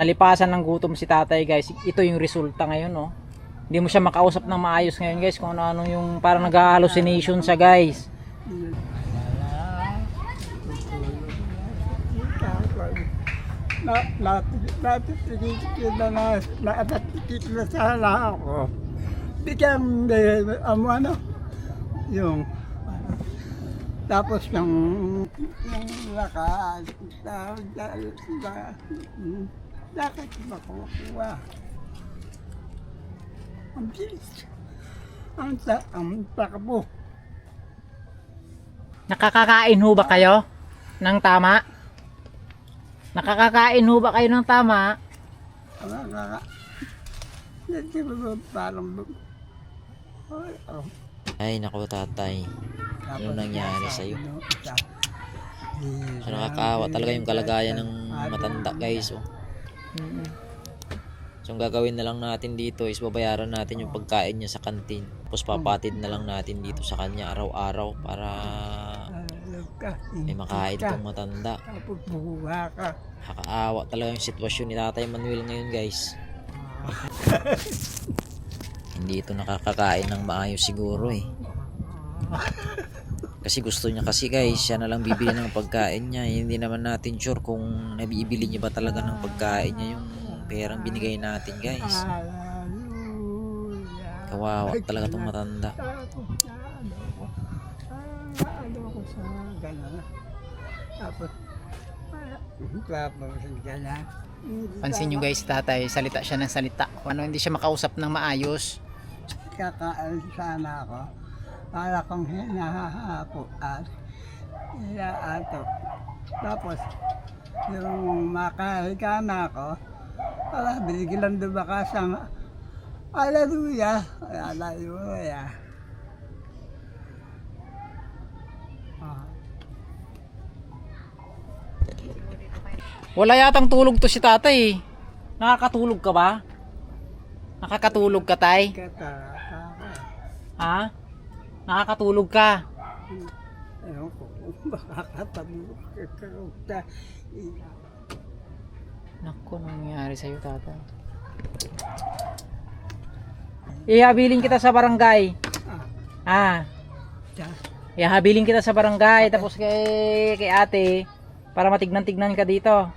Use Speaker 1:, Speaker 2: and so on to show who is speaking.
Speaker 1: nalipasan ng gutom si tatay guys. Ito yung resulta ngayon no. Hindi mo siya makausap ng maayos ngayon guys kung ano, ano yung parang nag-hallucination siya guys.
Speaker 2: na natitigil na na natitigil na sana ako. Bigyan um, ano, yung tapos yung yung lakas bakit makukuha ang bilis ang sa ang takbo
Speaker 1: Nakakakain ho ba kayo ng tama? Nakakakain ho ba kayo ng tama?
Speaker 2: ang kaka hindi ba parang oh, oh.
Speaker 3: Ay, naku tatay. Ano nangyari sa'yo? Nakakaawa talaga yung kalagayan ng matanda guys. Oh. So, ang gagawin na lang natin dito is babayaran natin yung pagkain niya sa kantin. Tapos papatid na lang natin dito sa kanya araw-araw para may makain tong matanda.
Speaker 2: Tapos buha ka.
Speaker 3: Nakakaawa talaga yung sitwasyon ni Tatay Manuel ngayon guys. Hindi ito nakakakain ng maayos siguro eh. Kasi gusto niya kasi guys, siya na lang bibili ng pagkain niya. Hindi naman natin sure kung nabibili niya ba talaga ng pagkain niya yung perang binigay natin guys. Kawawa talaga tong matanda.
Speaker 1: Pansin nyo guys, tatay, salita siya ng salita. Ano, hindi siya makausap ng maayos.
Speaker 2: Kakain sana ako. Para kong hinahapo at inaato. Tapos, yung makahiga na ako, para binigilan doon baka siyang Hallelujah! Hallelujah! Ah.
Speaker 1: Wala yatang tulog to si tatay. Nakakatulog ka ba? Nakakatulog ka tay? Ha? Nakakatulog ka?
Speaker 2: Ewan ko, makakatamo ka.
Speaker 1: Naku, nangyari sa'yo tatay? Ihabilin kita sa barangay.
Speaker 2: Ah,
Speaker 1: Ha?
Speaker 2: siya.
Speaker 1: Ihabilin kita sa barangay tapos kay kay ate para matignan-tignan ka dito.